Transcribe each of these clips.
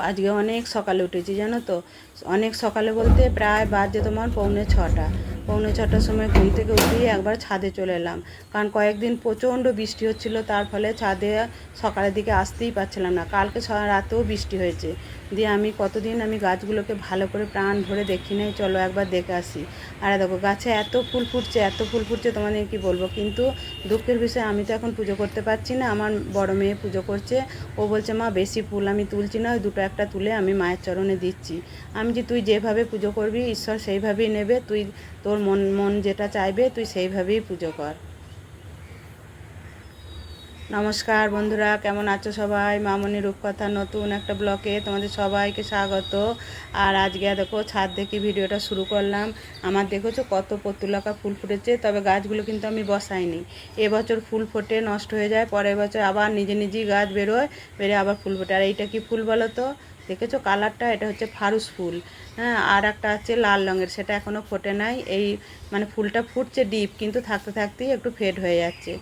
আজকে অনেক সকালে উঠেছি জানো তো? অনেক সকালে বলতে প্রায় বাজে তোমার পৌনে ছটা। পৌনে ছটার সময় ঘুম থেকে উঠেই একবার ছাদে চলে এলাম। কারণ কয়েকদিন প্রচণ্ড বৃষ্টি হচ্ছিল, তার ফলে ছাদে সকালের দিকে আসতেই পারছিলাম না। কালকে রাতেও বৃষ্টি হয়েছে। দিয়ে আমি কতদিন আমি গাছগুলোকে ভালো করে প্রাণ ভরে দেখি নাই, চলো একবার দেখে আসি। আর দেখো, গাছে এত ফুল ফুটছে, এত ফুল ফুটছে, তোমাদের কি বলব? কিন্তু দুঃখের বিষয়ে, আমি তো এখন পুজো করতে পারছি না। আমার বড় মেয়ে পুজো করছে। ও বলছে, মা, বেশি ফুল আমি তুলছি না, ওই দুটো একটা তুলে আমি মায়ের চরণে দিচ্ছি। আমি যে তুই যেভাবে পুজো করবি, ঈশ্বর সেইভাবেই নেবে। তুই তোর মন মন যেটা চাইবে, তুই সেইভাবেই পুজো কর। নমস্কার বন্ধুরা, কেমন আছো সবাই? মামনি রূপকথা নতুন একটা ব্লকে তোমাদের সবাইকে স্বাগত। আর আজকে দেখো, ছাদ দেখে ভিডিওটা শুরু করলাম। আমার দেখেছ কত পতুলাকা ফুল ফুটেছে, তবে গাছগুলো কিন্তু আমি বসাইনি। এবছর ফুল ফোটে, নষ্ট হয়ে যায়, পরের বছর আবার নিজে নিজেই গাছ বেরোয় বেরে আবার ফুল ফোটে। আর এইটা কি ফুল বলো তো? দেখেছ? কালারটা এটা হচ্ছে ফারুস ফুল। হ্যাঁ আর একটা আছে লাল রঙের, সেটা এখনও ফোটে নাই। এই মানে ফুলটা ফুটছে ডিপ, কিন্তু থাকতে থাকতেই একটু ফেড হয়ে যাচ্ছে।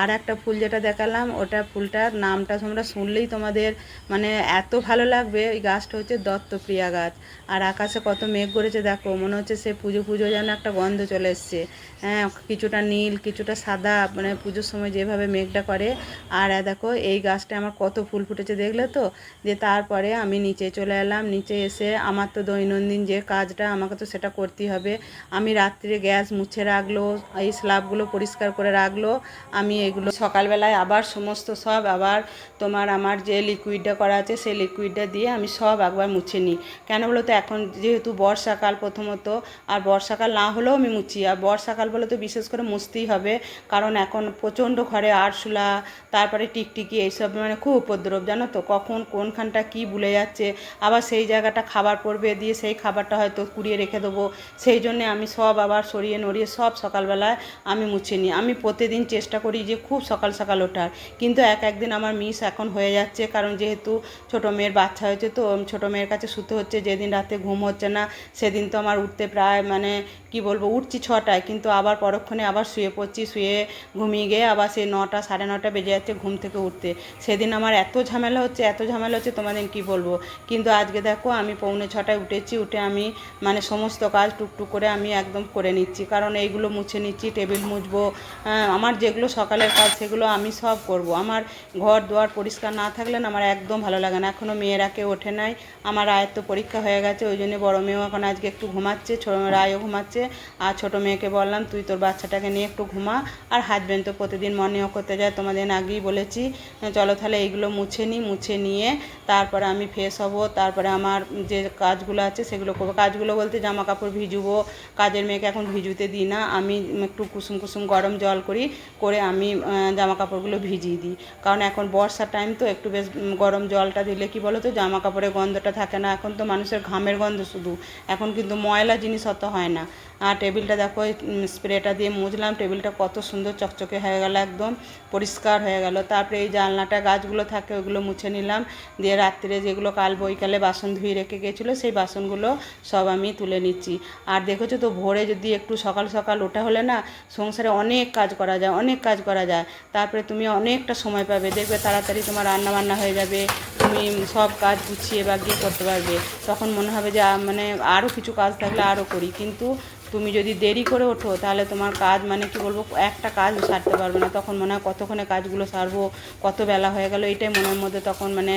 আর একটা ফুল যেটা দেখালাম, ওটা ফুলটার নামটা তোমরা শুনলেই তোমাদের মানে এত ভালো লাগবে। ওই গাছটা হচ্ছে দত্তপ্রিয়া গাছ। আর আকাশে কত মেঘ করেছে, দেখো, মনে হচ্ছে সে পুজো পুজো যেন একটা গন্ধ চলে এসছে। হ্যাঁ কিছুটা নীল, কিছুটা সাদা মানে পুজোর সময় যেভাবে মেঘটা করে। আর দেখো, এই গাছটা আমার কত ফুল ফুটেছে, দেখলে তো? দিয়ে তারপরে আমি নিচে চলে এলাম, নিচে এসে আমার তো দৈনন্দিন যে কাজটা, আমাকে তো সেটা করতেই হবে। আমি রাত্রে গ্যাস মুছে রাখল, এই স্ল্যাবগুলো পরিষ্কার করে রাখল, আমি এগুলো সকালবেলায় আবার সমস্ত সব আবার তোমার আমার যে লিকুইডটা করা আছে, সেই লিকুইডটা দিয়ে আমি সব একবার মুছে নিই। কেন বলো তো, এখন যেহেতু বর্ষাকাল প্রথমত, আর বর্ষাকাল না হলেও আমি মুছি। আর বর্ষাকাল বলে তো বিশেষ করে মুছতেই হবে, কারণ এখন প্রচণ্ড ঘরে আরশোলা, তারপরে টিকটিকি, এইসব মানে খুব উপদ্রব, জানো তো? কখন কোনখানটা কি ভুলে যাচ্ছে আবার সেই জায়গাটা খাবার পড়বে, দিয়ে সেই খাবারটা হয়তো কুড়িয়ে রেখে দেবো। সেই জন্যে আমি সব আবার সরিয়ে নড়িয়ে সব সকালবেলায় আমি মুছে নিই। আমি প্রতিদিন চেষ্টা করি যে খুব সকাল সকাল ওঠার। কিন্তু এক একদিন আমার মিস এখন হয়ে যাচ্ছে, কারণ যেহেতু ছোটো মেয়ের বাচ্চা হয়েছে তো, ছোটো মেয়ের কাছে শুতে হচ্ছে, যেদিন রাতে ঘুম হচ্ছে না, সেদিন তো আমার উঠতে প্রায় মানে কি বলব, উঠছি ছটায়, কিন্তু আবার পরক্ষণে আবার শুয়ে পড়ছি, শুয়ে ঘুমিয়ে গিয়ে আবার সেই নটা সাড়ে নটা বেজে যাচ্ছে ঘুম থেকে উঠতে। সেদিন আমার এত ঝামেলা হচ্ছে, এত ঝামেলা হচ্ছে, তোমাদের কি বলব? কিন্তু আজকে দেখো আমি পৌনে ছটায় উঠেছি উঠে আমি মানে সমস্ত কাজ টুকটুক করে আমি একদম করে নিচ্ছি। কারণ এইগুলো মুছে নিচ্ছি টেবিল মুছবো হ্যাঁ, আমার যেগুলো সকালের কাজ সেগুলো আমি সব করব। আমার ঘর দুয়ার পরিষ্কার না থাকলে না আমার একদম ভালো লাগে না। এখনও মেয়েরা কেউ ওঠে নাই আমার রায়ের তো পরীক্ষা হয়ে গেছে ওই জন্য বড়ো মেয়েও এখন আজকে একটু ঘুমাচ্ছে ছোটো রায়ও ঘুমাচ্ছে। আর ছোটো মেয়েকে বললাম তুই তোর বাচ্চাটাকে নিয়ে একটু ঘুমা আর হাজব্যান্ড তো প্রতিদিন মর্নিং করতে যায়। তোমাদের আগেই বলেছি চলো তাহলে এইগুলো মুছে নিই মুছে নিয়ে তারপরে আমি ফ্রেশ হব তারপরে আমার যে কাজগুলো আছে সেগুলো করব। কাজগুলো বলতে জামা কাপড় ভিজুবো, কাজের মেয়েকে এখন ভিজুতে দিই না, আমি একটু কুসুম কুসুম গরম জল করি, করে আমি জামা কাপড়গুলো ভিজিয়ে দিই। কারণ এখন বর্ষার টাইম তো, একটু বেশ গরম জলটা দিলে কি বলো তো জামা কাপড়ের গন্ধটা থাকে না। এখন তো মানুষের ঘামের গন্ধ শুধু। এখন কিন্তু ময়লা জিনিস অত হয় না। আর টেবিলটা দেখো স্প্রেটা দিয়ে মুছলাম টেবিলটা কত সুন্দর চকচকে হয়ে গেল একদম, পরিষ্কার হয়ে গেল। তারপরে এই জানলাটা, গাছগুলো থাকে, ওগুলো মুছে নিলাম। দিয়ে রাত্রে যেগুলো কাল বৈকালে বাসন ধুয়ে রেখে গেছিল, সেই বাসনগুলো সব আমি তুলে নিচ্ছি। আর দেখেছ তো, ভোরে যদি একটু সকাল সকাল ওঠা হলে না, সংসারে অনেক কাজ করা যায়, অনেক কাজ করা যায়। তারপরে তুমি অনেকটা সময় পাবে, দেখবে তাড়াতাড়ি তোমার রান্না বান্না হয়ে যাবে, তুমি সব কাজ গুছিয়ে বা গিয়ে করতে পারবে। তখন মনে হবে যে মানে আরও কিছু কাজ থাকলে আরও করি। কিন্তু তুমি যদি দেরি করে ওঠো, তাহলে তোমার কাজ মানে কি বলব, একটা কাজ সারতে পারবে না। তখন মনে হয় কতক্ষণে কাজগুলো সারবো, কত বেলা হয়ে গেল, এটাই মনের মধ্যে তখন মানে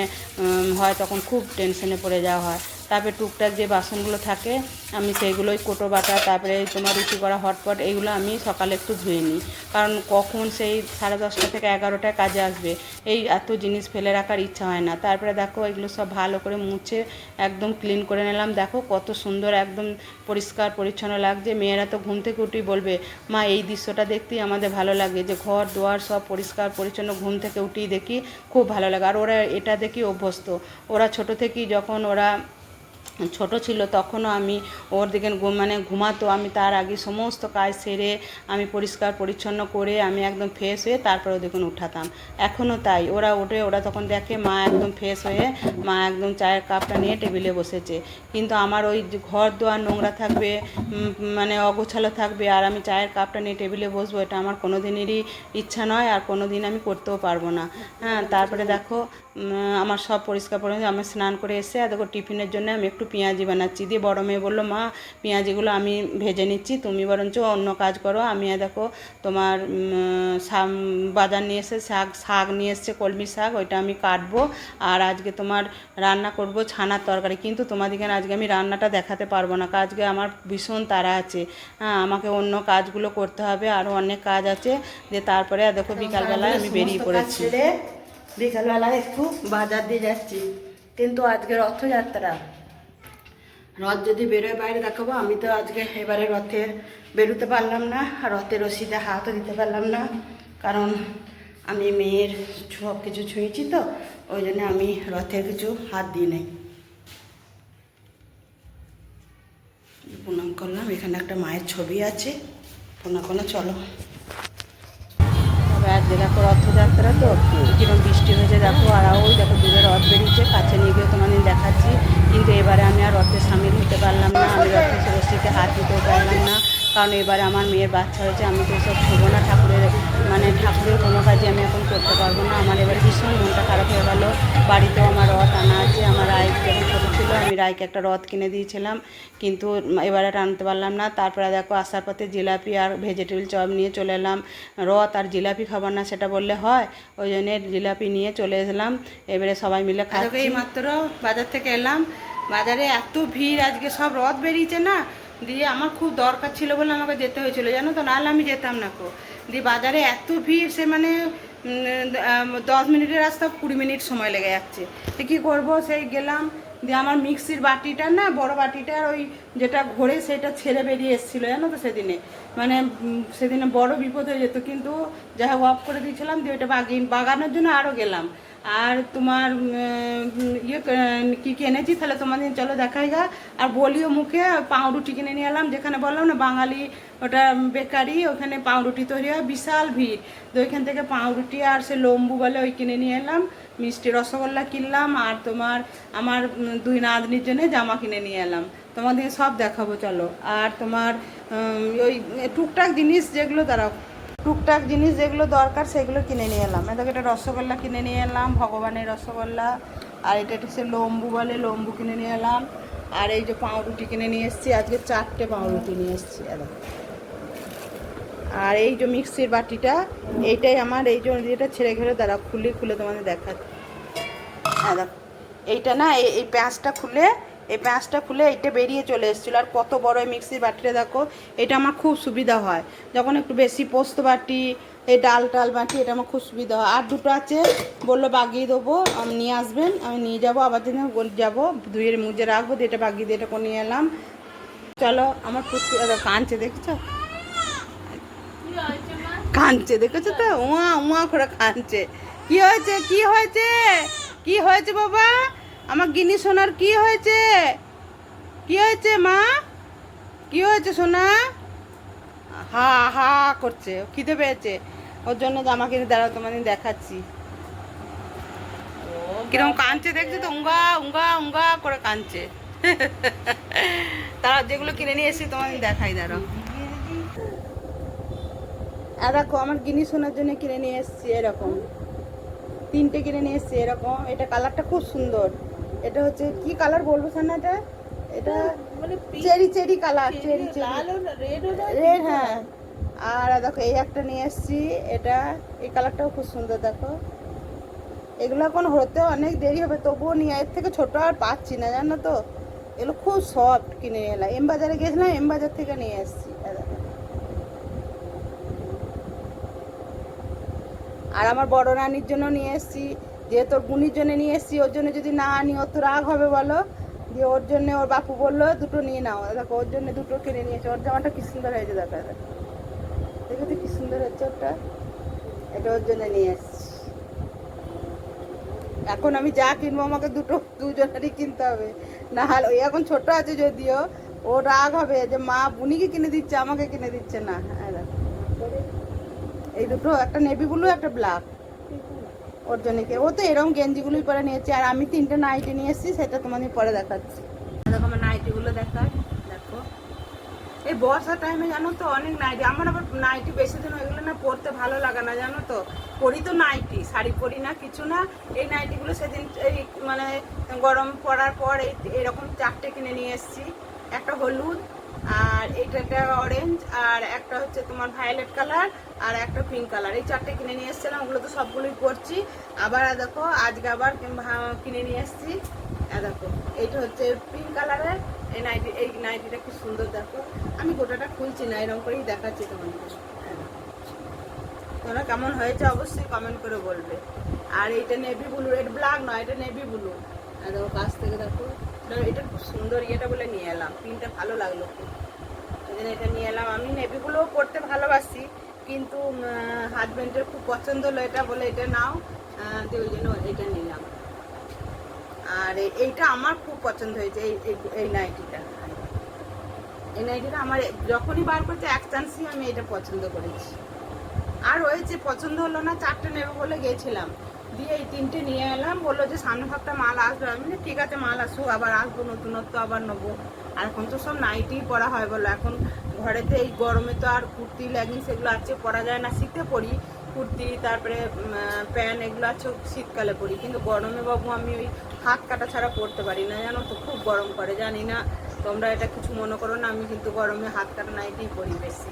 হয়, তখন খুব টেনশনে পড়ে যাওয়া হয়। তারপরে টুকটাক যে বাসনগুলো থাকে, আমি সেইগুলোই কোটো বাটা, তারপরে তোমার রুটি করা হটপট এইগুলো আমি সকালে একটু ধুয়ে নিই। কারণ কখন সেই সাড়ে দশটা থেকে এগারোটায় কাজে আসবে, এই এত জিনিস ফেলে রাখার ইচ্ছা হয় না। তারপরে দেখো, এগুলো সব ভালো করে মুছে একদম ক্লিন করে নিলাম। দেখো কত সুন্দর একদম পরিষ্কার, পরিচ্ছন্ন লাগছে। মেয়েরা তো ঘুম থেকে উঠেই বলবে, মা, এই দৃশ্যটা দেখতেই আমাদের ভালো লাগে। যে ঘর, দুয়ার সব পরিষ্কার, পরিচ্ছন্ন, ঘুম থেকে উঠেই দেখি খুব ভালো লাগে। আর ওরা এটা দেখি অভ্যস্ত। ওরা ছোট থেকেই যখন ওরা ছোট ছিল, তখনও আমি ওর দিকে মানে ঘুমাতো। আমি তার আগে সমস্ত কাজ সেরে আমি পরিষ্কার পরিচ্ছন্ন করে আমি একদম ফ্রেশ হয়ে তারপরে ওদেরকে উঠাতাম। এখনও তাই। ওরা ওঠে, ওরা তখন দেখে মা একদম ফ্রেশ হয়ে, মা একদম চায়ের কাপটা নিয়ে টেবিলে বসেছে। কিন্তু আমার ওই ঘর দোয়ার নোংরা থাকবে মানে অগোছালো থাকবে, আর আমি চায়ের কাপটা নিয়ে টেবিলে বসবো, এটা আমার কোনো দিনেরই ইচ্ছা নয়, আর কোনো দিন আমি করতেও পারব না। হ্যাঁ তারপরে দেখো আমার সব পরিষ্কার পরিষ্কার আমি স্নান করে এসে, আর দেখো টিফিনের জন্য আমি একটু পেঁয়াজি বানাচ্ছি। দিয়ে বড় মেয়ে বলল মা পেঁয়াজিগুলো আমি ভেজে নিচ্ছি তুমি বরঞ্চ অন্য কাজ করো। আমি আর দেখো তোমার বাজার নিয়ে এসে শাক শাক নিয়ে এসছে কলমি শাক ওইটা আমি কাটবো। আর আজকে তোমার রান্না করব ছানার তরকারি। কিন্তু তোমাদেরকে আজকে আমি রান্নাটা দেখাতে পারব না আজকে আমার ভীষণ তাড়া আছে। হ্যাঁ আমাকে অন্য কাজগুলো করতে হবে আরও অনেক কাজ আছে। দিয়ে তারপরে আর দেখো বিকালবেলায় আমি বেরিয়ে পড়েছি। বিকালবেলা একটু বাজার দিয়ে যাচ্ছি। কিন্তু আজকে রথযাত্রা রথ যদি বেরোয় বাইরে, দেখাবো। আমি তো আজকে এবারে রথে বেরোতে পারলাম না রথের রশিতে হাতও দিতে পারলাম না। কারণ আমি মেয়ের সব কিছু ছুঁয়েছি তো, ওই জন্য আমি রথে কিছু হাত দিই নাই। প্রণাম করলাম। এখানে একটা মায়ের ছবি আছে। প্রণাম করলাম, চলো। তবে আজকে দেখো রথযাত্রা তো, কিরম বৃষ্টি হয়েছে দেখো, আর ওই দেখো দূরে রথ বেরিয়েছে, কাছে নিয়ে গিয়ে তোমাদের দেখাচ্ছি। কিন্তু এবারে আমি আর রথে সামিল হতে পারলাম না, আমি রথে রশিতে হাত দিতেও পারলাম না। কারণ এবারে আমার মেয়ের বাচ্চা হয়েছে, আমি তো সব ছুবো না ঠাকুরের মানে ঠাকুরের কোনো কাজই আমি এখন করতে পারব না। আমার এবার ভীষণ মনটা খারাপ হয়ে গেল বাড়িতেও আমার রথ আনা আছে আমার রায় যখন ছোটো ছিল আমি রায়কে একটা রথ কিনে দিয়েছিলাম কিন্তু এবারে আনতে পারলাম না। তারপরে দেখো আসার পথে জিলাপি আর ভেজিটেবল চপ নিয়ে চলে এলাম। রথ আর জিলাপি খাবার না সেটা বললে হয় ওই জন্যে জিলাপি নিয়ে চলে এলাম। এবারে সবাই মিলে খাচ্ছি। এই মাত্র বাজার থেকে এলাম। বাজারে এত ভিড় আজকে সব রথ বেরিয়েছে না। দিয়ে আমার খুব দরকার ছিল বলে আমাকে যেতে হয়েছিল। জানো তো নাহলে আমি যেতাম না কো। দিয়ে বাজারে এত ভিড় সে মানে দশ মিনিটের রাস্তা কুড়ি মিনিট সময় লেগে যাচ্ছে। তো কী করব? সেই গেলাম দিয়ে আমার মিক্সির বাটিটা না, বড় বাটিটার ওই যেটা ঘোরে সেটা ছেড়ে বেরিয়ে এসেছিল, জানো তো সেদিনে। মানে সেদিনে বড় বিপদ হয়ে যেত, কিন্তু যাই হোক অফ করে দিয়েছিলাম, দিয়ে ওইটা বাগিয়ে, বাগানোর জন্য আরও গেলাম। আর তোমার ইয়ে ক- কি কিনেছি তাহলে তোমাদের চলো দেখাই গা আর বলিও মুখে পাউরুটি কিনে নিয়ে এলাম, যেখানে বললাম না, বাঙালি ওটা বেকারি, ওখানে পাউরুটি তৈরি হয়, বিশাল ভিড়। তো ওইখান থেকে পাউরুটি আর সে লম্বু বলে ওই কিনে নিয়ে এলাম, মিষ্টি রসগোল্লা কিনলাম, আর তোমার, আমার দুই নাতনির জন্য জামা কিনে নিয়ে এলাম। তোমাদের সব দেখাবো, চলো। আর তোমার ওই টুকটাক জিনিস যেগুলো দাঁড়াও টুকটাক জিনিস যেগুলো দরকার সেগুলো কিনে নিয়ে এলাম। এটাকে একটা রসগোল্লা কিনে নিয়ে এলাম, ভগবানের রসগোল্লা, আর এটা হচ্ছে লম্বু বলে, লম্বু কিনে নিয়ে এলাম। আর এই যে পাউরুটি কিনে নিয়ে এসেছি, আজকে চারটে পাউরুটি নিয়ে এসেছি আর এই যে মিক্সির বাটিটা, এইটাই আমার, এই যে যেটা ছেড়ে ঘেরে দ্বারা খুলে খুলে তোমাদের দেখাচ্ছি। হ্যাঁ দেখো, এইটা না, এই এই প্যাঁচটা খুলে এই প্যাঁচটা খুলে এইটা বেরিয়ে চলে এসেছিল। আর কত বড় এই মিক্সির বাটিটা দেখো, এটা আমার খুব সুবিধা হয়। যখন একটু বেশি পোস্ত বাটি, এই ডাল টাল বাটি, এটা আমার খুব সুবিধা হয়। আর দুটো আছে, বলল বাগিয়ে দেবো, আমি নিয়ে আসবেন, আমি নিয়ে যাব, আবার দিনে যাব দুইয়ের মুজে রাখব, দিয়ে এটা বাগিয়ে দিয়ে এটা নিয়ে এলাম। চলো, আমার পুষ্টি কাঁদছে, দেখছ? কাঁদছে, দেখেছ তো? উয়া উয়া করে কাঁদছে। কি হয়েছে? কি হয়েছে? কি হয়েছে বাবা? আমার গিনি সোনার কি হয়েছে? কি হয়েছে মা? কি হয়েছে সোনা? হা হা করছে খিদে পেয়েছে। ওর জন্য জামা কিনে দাঁড়াও, তোমাদের দেখাচ্ছি। কীরকম কাঁদছে দেখছ তো? উঙ্গা উঙ্গা উঙ্গা করে কাঁদছে। তারা যেগুলো কিনে নিয়ে এসেছি, তোমাদের দেখাই, দাঁড়াও। আর দেখো, আমার গিনি সোনার জন্য কিনে নিয়ে এসেছি, এরকম। তিনটে কিনে নিয়ে এসেছি, এরকম। এটা কালারটা খুব সুন্দর। এটা হচ্ছে কি কালার বলব সোনা এটা এটা মানে cherry cherry colour cherry cherry. Red হ্যাঁ। আর দেখো এই একটা নিয়ে এসেছি এটা এই কালারটাও খুব সুন্দর দেখো। এগুলো এখন হতে অনেক দেরি হবে তবুও নিয়ে এর থেকে ছোট আর পাচ্ছি না জানো তো? এগুলো খুব সফট কিনে এলাম। এম বাজারে গেছিলাম এম বাজার থেকে নিয়ে এসেছি আর আমার বড় রানীর জন্য নিয়ে এসেছি যেহেতু ওর বুনির জন্য নিয়ে এসেছি, ওর জন্য যদি না আনি, ওর তো রাগ হবে বলো। দিয়ে ওর জন্য ওর বাপু বলল, দুটো নিয়ে নাও। দেখো, ওর জন্য দুটো কিনে নিয়েছে। ওর জামাটা কি সুন্দর হয়েছে, দেখো। দেখো তো কি সুন্দর হচ্ছে ওটা এটা ওর জন্য নিয়ে এসছি। এখন আমি যা কিনবো, আমাকে দুটো, দুজনেরই কিনতে হবে। না হলে, ওই এখন ছোট আছে যদিও ও রাগ হবে যে, মা, বুনিকে কিনে দিচ্ছে, আমাকে কিনে দিচ্ছে না। দেখো। এই দুটো, একটা নেভি ব্লু একটা ব্ল্যাক ওর জন্য কি ও তো এরকম গেঞ্জিগুলোই পরে নিয়েছে। আর আমি তিনটে নাইটি নিয়ে এসেছি, সেটা তোমাদের পরে দেখাচ্ছি। দেখো আমার নাইটিগুলো দেখায় দেখো। এই বর্ষার টাইমে জানো তো অনেক নাইটি, আমার আবার নাইটি বেশি দিন হয়ে গেলে না পরতে ভালো লাগে না, জানো তো? পরি তো নাইটি, শাড়ি পরি না, কিছু না। এই নাইটিগুলো সেদিন এই মানে গরম পড়ার পর এই এরকম চারটে কিনে নিয়ে এসেছি। একটা হলুদ আর এটা একটা অরেঞ্জ আর একটা হচ্ছে তোমার ভায়োলেট কালার আর একটা পিঙ্ক কালার এই চারটে কিনে নিয়ে এসেছিলাম, ওগুলো তো সবগুলোই পরছি। আবার দেখো, আজকে আবার কিনে নিয়ে এসেছি। দেখো, এইটা হচ্ছে পিঙ্ক কালারের এই নাইটি এই নাইটিটা খুব সুন্দর, দেখো। আমি গোটাটা খুলছি না, এরকম করেই দেখাচ্ছি তোমাদের। তোমরা কেমন হয়েছে অবশ্যই কমেন্ট করে বলবে। আর এইটা নেভি ব্লু এটা ব্ল্যাক নয়, এটা নেভি ব্লু আর দেখো, কাছ থেকে দেখো। এটা- খুব সুন্দর ইয়েটা বলে নিয়ে এলাম পিনটা ভালো লাগল। খুব এই জন্য এটা নিয়ে এলাম। আমি নেভিগুলোও পড়তে ভালোবাসি, কিন্তু হাজব্যান্ডের খুব পছন্দ হলো এটা বলে এটা নাও দিয়ে ওই জন্য এটা নিলাম। আর এইটা আমার খুব পছন্দ হয়েছে, এই, এই- নাইটিটা। এই নাইটিটা আমার যখনই বার করছে এক চান্সই আমি এটা পছন্দ করেছি। আর হয়েছে, পছন্দ হলো না, চারটে নেবে বলে গেছিলাম। দিয়ে এই তিনটে নিয়ে এলাম। বলল যে সামনে সপ্তাহে মাল আসবে। আমি ঠিক আছে, মাল আসুক, আবার আসব, নতুনত্ব আবার নেব। আর এখন তো সব নাইটি পরা হয় বলো এখন ঘরেতে এই গরমে তো আর কুর্তি লেগিংস এগুলো আছে পরা যায় না। শীতে পরি কুর্তি, তারপরে প্যান্ট এগুলো আছে শীতকালে পরি। কিন্তু গরমে বাবু, আমি ওই হাত কাটা ছাড়া পরতে পারি না। জানো তো, খুব গরম করে জানি না। তোমরা এটা কিছু মনে করো না, আমি কিন্তু গরমে হাত কাটা নাইটিই পরি বেশি।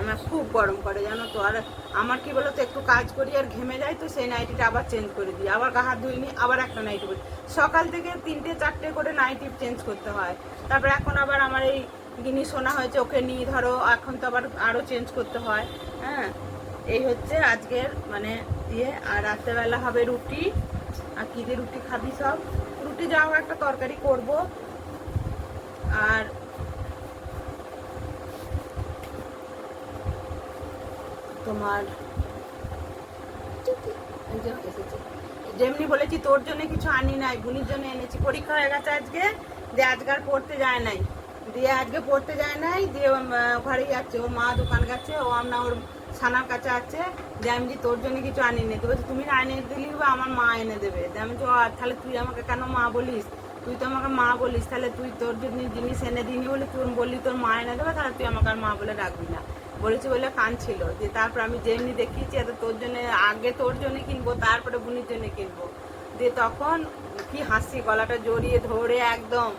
আমার খুব গরম করে জানো তো। আর আমার কি বলো তো একটু কাজ করি আর ঘেমে যাই তো, সেই নাইটিটা আবার চেঞ্জ করে দিই। আবার গা হাত ধুইনি আবার একটা নাইটি পরি সকাল থেকে তিনটে, চারটে করে নাইটি চেঞ্জ করতে হয়। তারপর এখন আবার আমার এই জিনিস শোনা হয়েছে, ওকে নিয়ে ধরো, এখন তো আবার আরও চেঞ্জ করতে হয়। হ্যাঁ এই হচ্ছে আজকের মানে ইয়ে। আর রাত্রেবেলা হবে রুটি। আর কী দিয়ে রুটি খাবি সব? রুটি যাও, একটা তরকারি করব। আর তোমার। যেমনি বলেছি, তোর জন্য কিছু আনি নাই, বুনির জন্য এনেছি। পরীক্ষা হয়ে গেছে আজকে দিয়ে আজকে আর পড়তে যায় নাই। দিয়ে আজকে পড়তে যায় নাই, দিয়ে ঘরেই যাচ্ছে ওর মা দোকান গেছে, ও আমরা ওর ছানার কাছে আছে। যে আমি যে তোর জন্য কিছু আনি নি তো বলছে, তুমি না এনে দিলি বা আমার মা এনে দেবে? দিয়ে আমি তো তাহলে তুই আমাকে কেন মা বলিস? তুই তো আমাকে মা বলিস, তাহলে তুই তোর জন্য জিনিস এনে দিনি বলে তুই বললি তোর মা এনে দেবে, তাহলে তুই আমাকে আর মা বলে ডাকবি না। বলেছি বলে কান ছিল যে তারপর আমি যেমনি দেখিয়েছি, এত তোর জন্য, আগে তোর জন্য কিনবো, তারপরে বুনির জন্য কিনবো। দিয়ে তখন কি হাসি, গলাটা জড়িয়ে ধরে একদম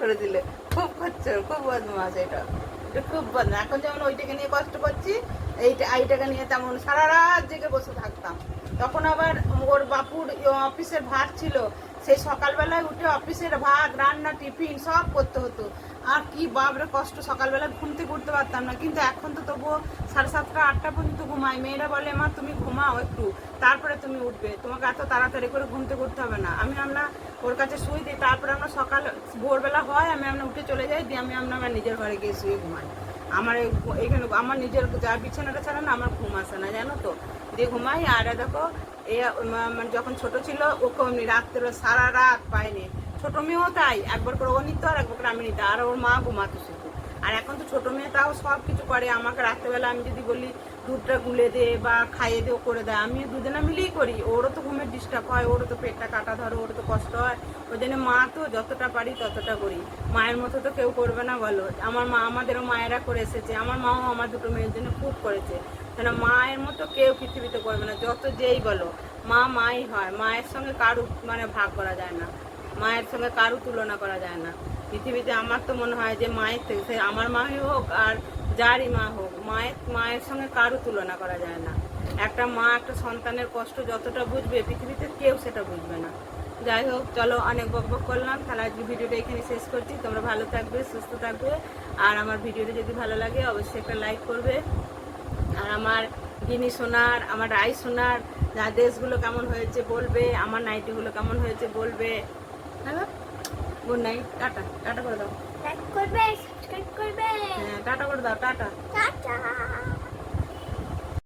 করে দিলে। খুব করছে, খুব বদমাস এটা। এটা খুব বদমাস এখন যেমন ওইটাকে নিয়ে কষ্ট করছি এইটা, এইটাকে নিয়ে তেমন সারা রাত জেগে বসে থাকতাম। তখন আবার ওর বাপুর অফিসের ভাত ছিল। সেই সকালবেলায় উঠে অফিসের ভাত, রান্না, টিফিন সব করতে হতো। আর কি বাপরে, কষ্ট, সকালবেলা ঘুম থেকে উঠতে পারতাম না। কিন্তু এখন তো তবুও সাড়ে সাতটা, আটটা পর্যন্ত ঘুমাই। মেয়েরা বলে, মা, তুমি ঘুমাও একটু, তারপরে তুমি উঠবে। তোমাকে এত তাড়াতাড়ি করে ঘুমতে করতে হবে না। আমি আমরা ওর কাছে শুই দিই, তারপরে আমরা সকাল, ভোরবেলা হয়, আমি আমরা উঠে চলে যাই, দিয়ে আমি আমরা আমার নিজের ঘরে গিয়ে শুয়ে ঘুমাই। আমার এইখানে আমার নিজের যা বিছানাটা ছাড়া না, আমার ঘুম আসে না, জানো তো? দিয়ে ঘুমাই, আর দেখো, এ মানে যখন ছোট ছিল, ওকে অমনি রাত্রে, সারা রাত পায়নি ছোট মেয়েও তাই, একবার করে ও নিত আর একবার করে আমি নিতাম, আর ওর মা ঘুমাতো শুধু। আর এখন তো ছোট মেয়ে তাও সব কিছু করে, আমাকে রাত্রেবেলা আমি যদি বলি দুধটা গুলে দে বা খাইয়ে দে করে দেয়, আমি দুজনে মিলেই করি, ওরও তো ঘুমের ডিস্টার্ব হয়, ওরও তো পেটটা কাটা ধরো, ওরও তো কষ্ট হয়, ওই জন্য মা তো যতটা পারি ততটা করি। মায়ের মতো তো কেউ করবে না বলো, আমার মা আমাদেরও মায়েরা করে এসেছে, আমার মাও আমার দুটো মেয়ের জন্য খুব করেছে কেন মায়ের মতো কেউ পৃথিবীতে করবে না, যত যেই বলো, মা মাই হয়, মায়ের সঙ্গে কারু মানে ভাগ করা যায় না। মায়ের সঙ্গে কারু তুলনা করা যায় না। পৃথিবীতে আমার তো মনে হয় যে মায়ের থেকে সে আমার মাই হোক আর যারই মা হোক, মায়ের মায়ের সঙ্গে কারও তুলনা করা যায় না। একটা মা একটা সন্তানের কষ্ট যতটা বুঝবে, পৃথিবীতে কেউ সেটা বুঝবে না। যাই হোক, চলো অনেক বক বক করলাম। তাহলে আজকে ভিডিওটা এখানে শেষ করছি। তোমরা ভালো থাকবে, সুস্থ থাকবে। আর আমার ভিডিওটা যদি ভালো লাগে, অবশ্যই একটা লাইক করবে। আর আমার গিনি সোনার, আমার রাই সোনার, যা ড্রেসগুলো কেমন হয়েছে বলবে, আমার নাইটিগুলো কেমন হয়েছে বলবে। হ্যালো? গুড নাইট টাটা টাটা করে দাও। লাইক করবে সাবস্ক্রাইব করবে। হ্যাঁ টাটা করে দাও টাটা টাটা